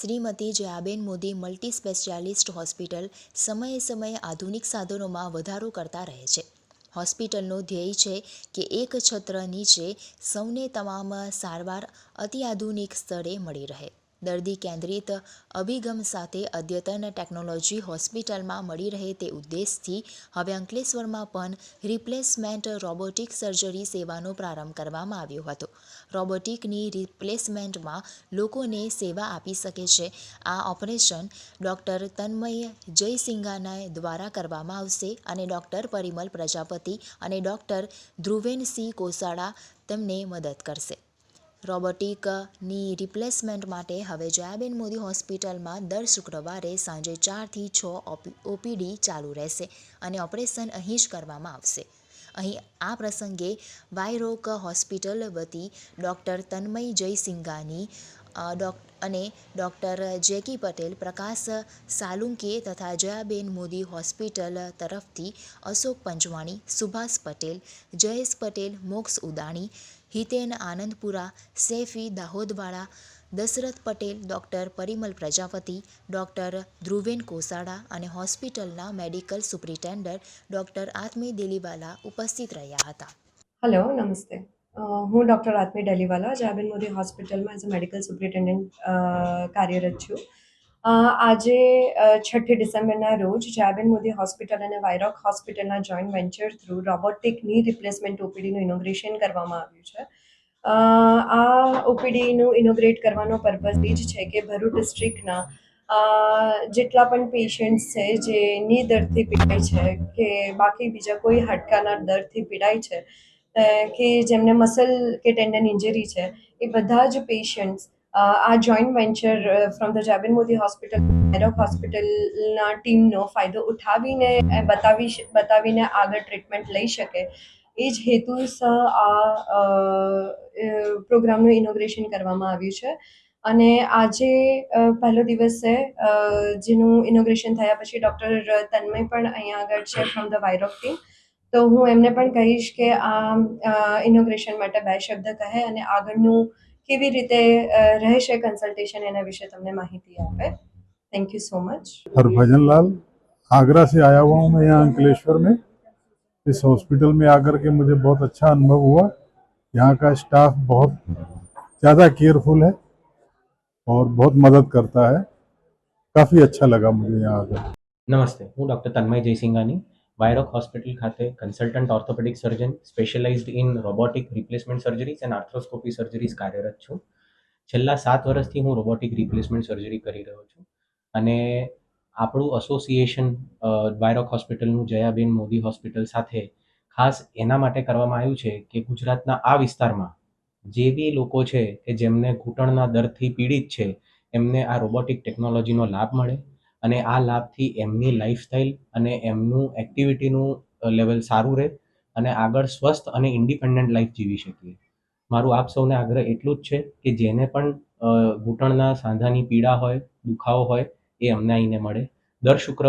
Shrimati Jayaben Modi multi specialist hospital સમયે સમયે આધુનિક સાધનોમાં વધારો કરતા રહે છે. હોસ્પિટલનો ધ્યેય છે કે એક છત્ર નીચે સૌને તમામ સારવાર અતિઆધુનિક સ્તરે મળી રહે. દર્દી કેન્દ્રિત અભિગમ સાથે અદ્યતન ટેકનોલોજી હોસ્પિટલમાં મળી રહે તે ઉદ્દેશથી હવે અંકલેશ્વરમાં પણ રિપ્લેસમેન્ટ રોબોટિક સર્જરી સેવાનો પ્રારંભ કરવામાં આવ્યો હતો. રોબોટિકની રિપ્લેસમેન્ટમાં લોકોને સેવા આપી શકે છે. આ ઓપરેશન ડૉક્ટર તન્મય જયસિંઘાના દ્વારા કરવામાં આવશે અને ડૉક્ટર પરિમલ પ્રજાપતિ અને ડૉક્ટર ધ્રુવેનસિંહ કોસાડા તેમને મદદ કરશે. રોબોટિકની રિપ્લેસમેન્ટ માટે હવે જયાબેન મોદી હોસ્પિટલમાં દર શુક્રવારે સાંજે ચારથી છ ઓપીડી ચાલુ રહેશે અને ઓપરેશન અહીં જ કરવામાં આવશે. અહીં આ પ્રસંગે વાયરોક હોસ્પિટલ વતી ડૉક્ટર તન્મય જયસિંઘાની ડોક, અને ડૉક્ટર જેકી પટેલ, પ્રકાશ સાલુંકે તથા જયાબેન મોદી હોસ્પિટલ તરફથી અશોક પંચવાણી સુભાષ પટેલ, જયેશ પટેલ, મોક્ષ ઉદાણી હિતેન આનંદપુરા, સૈફી દાહોદવાળા, દશરથ પટેલ, ડૉક્ટર પરિમલ પ્રજાપતિ, ડૉક્ટર ધ્રુવેન કોસાડા અને હોસ્પિટલના medical superintendent doctor Atmi Delivala ઉપસ્થિત રહ્યા હતા. હેલો નમસ્તે. હું ડૉક્ટર આત્મી ડેલીવાલા જાબેન મોદી હોસ્પિટલમાં એઝ અ મેડિકલ સુપ્રિન્ટેન્ડન્ટ કાર્યરત છું. આજે છઠ્ઠી ડિસેમ્બરના રોજ જાબેન મોદી હોસ્પિટલ અને વાયરોક હોસ્પિટલના જોઈન્ટ વેન્ચર થ્રુ રોબોટિકની રિપ્લેસમેન્ટ ઓપીડીનું ઇનોગ્રેશન કરવામાં આવ્યું છે. આ ઓપીડીનું ઇનોગ્રેટ કરવાનો પર્પઝ એ જ છે કે ભરૂચ ડિસ્ટ્રિક્ટના જેટલા પણ પેશન્ટ્સ છે જે ની દર્દથી પીડાય છે કે બાકી બીજા કોઈ હાડકાના દર્દથી પીડાય છે કે જેમને મસલ કે ટેન્ડન ઇન્જરી છે, એ બધા જ પેશન્ટ્સ આ joint venture from the Jayaben Modi hospital એરોક હોસ્પિટલના ટીમનો ફાયદો ઉઠાવીને બતાવી બતાવીને આગળ ટ્રીટમેન્ટ લઈ શકે એ જ હેતુસર આ પ્રોગ્રામનું ઇનોગ્રેશન કરવામાં આવ્યું છે અને આજે પહેલો દિવસ છે જેનું ઇનોગ્રેશન થયા પછી ડૉક્ટર તન્મય પણ અહીંયા આગળ છે ફ્રોમ ધ વાયરોક ટીમ તો હું એમને પણ કહીશ કે આ ઇનોગ્રેશન માટે બે શબ્દ કહે અને આગળનું કેવી રીતે અ, રહેશે કન્સલ્ટેશન એના વિશે તમને માહિતી આપે thank you so much Harbhajan Lal Agra से आया हुआ हूँ मैं यहाँ अंकलेश्वर में इस हॉस्पिटल में आकर के मुझे बहुत अच्छा अनुभव हुआ यहाँ का स्टाफ बहुत ज़्यादा केयरफुल है और बहुत मदद करता है काफ़ी अच्छा लगा मुझे यहाँ आकर નમસ્તે હું ડૉક્ટર તન્મય જયસિંઘાની વાયરોક હોસ્પિટલ ખાતે consultant orthopaedic surgeon specialized in robotic replacement surgeries and arthroscopy surgeries કાર્યરત છું. છેલ્લા સાત વર્ષથી હું રોબોટિક રિપ્લેસમેન્ટ સર્જરી કરી રહ્યો છું. અને આપણું એસોસિએશન વાયરોક હોસ્પિટલનું જયાબેન મોદી હોસ્પિટલ સાથે ખાસ એના માટે કરવામાં આવ્યું છે કે ગુજરાતના આ વિસ્તારમાં જે બી લોકો છે કે જેમને ઘૂંટણના દર્દથી પીડિત છે, એમને આ રોબોટિક ટેકનોલોજીનો લાભ મળે. અને આ લાભથી એમની લાઈફસ્ટાઈલ અને એમનું એક્ટિવિટીનું લેવલ સારું રહે અને આગળ સ્વસ્થ અને ઇન્ડિપેન્ડન્ટ લાઈફ જીવી શકીએ. મારું આપ સૌને આગ્રહ એટલું જ છે કે જેને પણ ઘૂંટણના સાંધાની પીડા હોય, દુખાવો હોય એ અમને આવીને મળે. દર શુક્રવારે